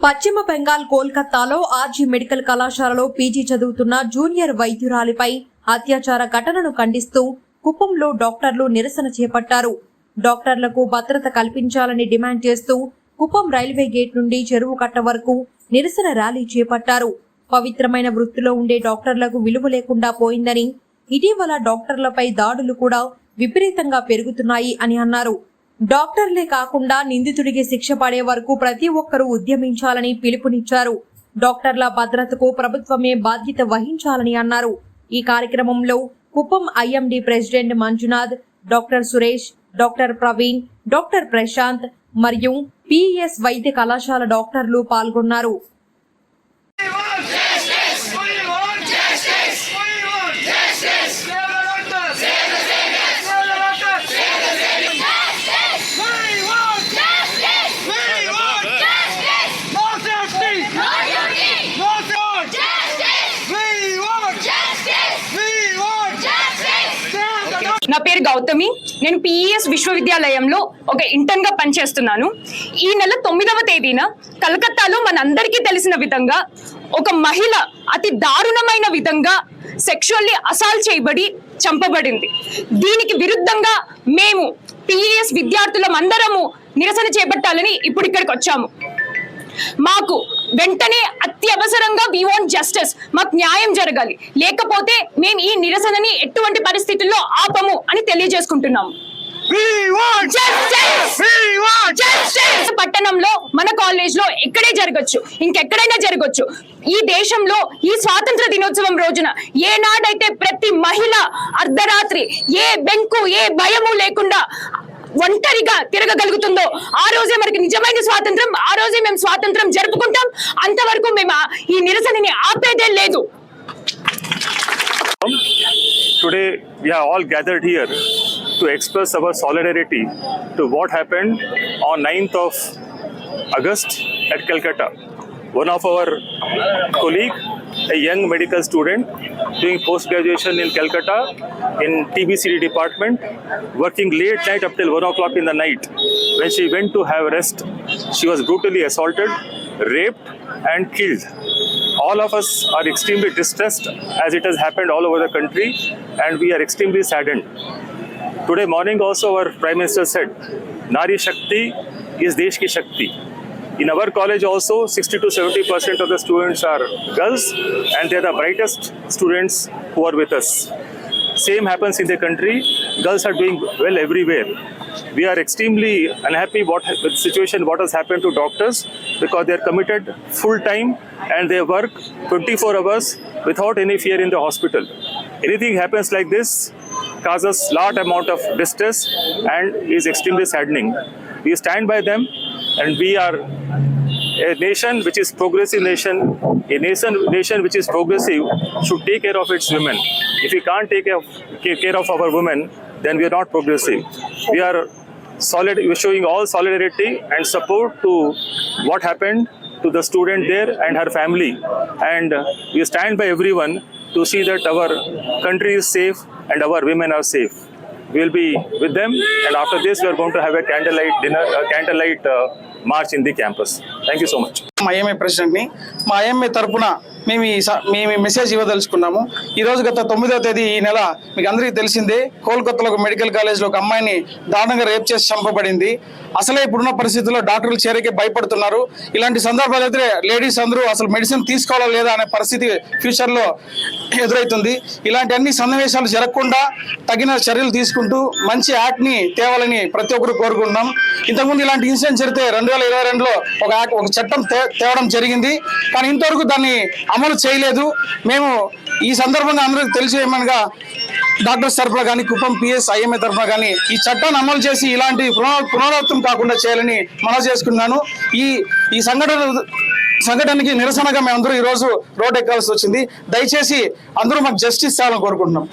పశ్చిమ బెంగాల్ కోల్కతాలో RG medical కళాశాలలో పీజీ చదువుతున్న జూనియర్ వైద్యురాలిపై అత్యాచార ఘటనను ఖండిస్తూ కుప్పంలో డాక్టర్లు నిరసన చేపట్టారు. డాక్టర్లకు భద్రత కల్పించాలని డిమాండ్ చేస్తూ కుప్పం రైల్వే గేట్ నుండి చెరువు కట్ట వరకు నిరసన ర్యాలీ చేపట్టారు. పవిత్రమైన వృత్తిలో ఉండే డాక్టర్లకు విలువ లేకుండా పోయిందని ఇటీవల డాక్టర్లపై దాడులు కూడా విపరీతంగా పెరుగుతున్నాయి అని అన్నారు. డాక్టర్లే కాకుండా నిందితుడికి శిక్ష పడే వరకు ప్రతి ఒక్కరూ ఉద్యమించాలని పిలుపునిచ్చారు. డాక్టర్ల భద్రతకు ప్రభుత్వమే బాధ్యత వహించాలని అన్నారు. ఈ కార్యక్రమంలో Kuppam IMD president Manjunath doctor Suresh doctor Praveen doctor Prashanth మరియు పిఎస్ వైద్య కళాశాల డాక్టర్లు పాల్గొన్నారు. నా పేరు గౌతమి. నేను పిఈఎస్ విశ్వవిద్యాలయంలో ఒక ఇంటర్న్గా పనిచేస్తున్నాను. ఈ నెల తొమ్మిదవ తేదీన కలకత్తాలో మనందరికీ తెలిసిన విధంగా ఒక మహిళ అతి దారుణమైన విధంగా సెక్షువల్లీ అసాల్ట్ చేయబడి చంపబడింది. దీనికి విరుద్ధంగా మేము పిఈఎస్ విద్యార్థులం అందరము నిరసన చేపట్టాలని ఇప్పుడు ఇక్కడికి వచ్చాము. మాకు వెంటనే అత్యవసరంగా వి వాంట్ జస్టిస్ మాకు న్యాయం జరగాలి. లేకపోతే మేము ఈ నిరసనని ఎటువంటి పరిస్థితుల్లో ఆపము అని తెలియజేసుకుంటున్నాము! పట్టణంలో మన కాలేజ్లో ఎక్కడే జరగచ్చు. ఇంకెక్కడైనా జరగచ్చు. ఈ దేశంలో ఈ స్వాతంత్ర దినోత్సవం రోజున ఏనాడైతే ప్రతి మహిళ అర్ధరాత్రి ఏ బెంకు ఏ భయము లేకుండా ఒంటరిగా తిరగగలుగుతుందో ఆ రోజే మనకి నిజమైన స్వాతంత్రం ఆ రోజే మేము స్వాతంత్రం జరుపుకుంటాం అంతవరకు మేము ఆ- ఈ నిరసనని ఆపేదే లేదు Today, we are all gathered here to express our solidarity to what happened on 9th of August at Calcutta. One of our colleague, a young medical student doing post-graduation in Calcutta in TBCD department, working late night up till 1 o'clock in the night. When she went to have rest, she was brutally assaulted, raped and killed all of us are extremely distressed as it has happened all over the country and we are extremely saddened. Today morning also our Prime Minister said, Nari Shakti is Desh Ki Shakti. In our college also 60 to 70 percent of the students are girls and they are the brightest students who are with us. Same happens in the country. Girls are doing well everywhere. We are extremely unhappy what with the situation what has happened to doctors because they are committed full time and they work 24 hours without any fear in the hospital. Anything happens like this causes lot amount of distress and is extremely saddening. We stand by them and we are a nation which is progressive nation, a nation nation which is progressive should take care of its women. If we can't take care of, our women, then we are not progressive. We are solid. We are showing all solidarity and support to what happened to the student there and her family, and we stand by everyone to see that our country is safe and our women are safe. We will be with them, and after this, we are going to have a candlelight dinner, a candlelight uh, మార్చింది campus thank campus. Thank you so మా IMA ప్రెసిడెంట్ని మా IMA తరపున మేము ఈ స- మేము message ఇవ్వదలుచుకున్నాము. ఈ రోజు గత తొమ్మిదో తేదీ ఈ నెల మీకు అందరికీ తెలిసిందే కోల్కతాలో ఒక మెడికల్ కాలేజ్లో ఒక అమ్మాయిని దారుణంగా రేప్ చేసి చంపబడింది. అసలే ఇప్పుడున్న పరిస్థితుల్లో డాక్టర్లు చేరకే భయపడుతున్నారు. ఇలాంటి సందర్భాలు అయితే లేడీస్ అందరూ అసలు మెడిసిన్ తీసుకోవాలా లేదా అనే పరిస్థితి ఫ్యూచర్లో ఎదురవుతుంది ఇలాంటి అన్ని సన్నివేశాలు జరగకుండా తగిన చర్యలు తీసుకుంటూ మంచి యాక్ట్ని తేవాలని ప్రతి ఒక్కరు కోరుకుంటున్నాం. ఇంతకుముందు ఇలాంటి ఇన్సిడెంట్ జరిగితే రెండు వేల ఇరవై రెండులో ఒక ఒక చట్టం తే తేవడం జరిగింది. కానీ ఇంతవరకు దాన్ని అమలు చేయలేదు. మేము ఈ సందర్భంగా అందరికీ తెలిసేయమనగా డాక్టర్స్ తరఫున కానీ కుప్పం పిఎస్ ఐఎంఏ తరఫున కానీ ఈ చట్టాన్ని అమలు చేసి ఇలాంటి పునరావృతం కాకుండా చేయాలని మనవి చేసుకున్నాను ఈ ఈ సంఘటన సంఘటనకి నిరసనగా మేమందరూ ఈరోజు రోడ్ ఎక్కాల్సి వచ్చింది. దయచేసి అందరూ మాకు జస్టిస్ చేయాలని కోరుకుంటున్నాం.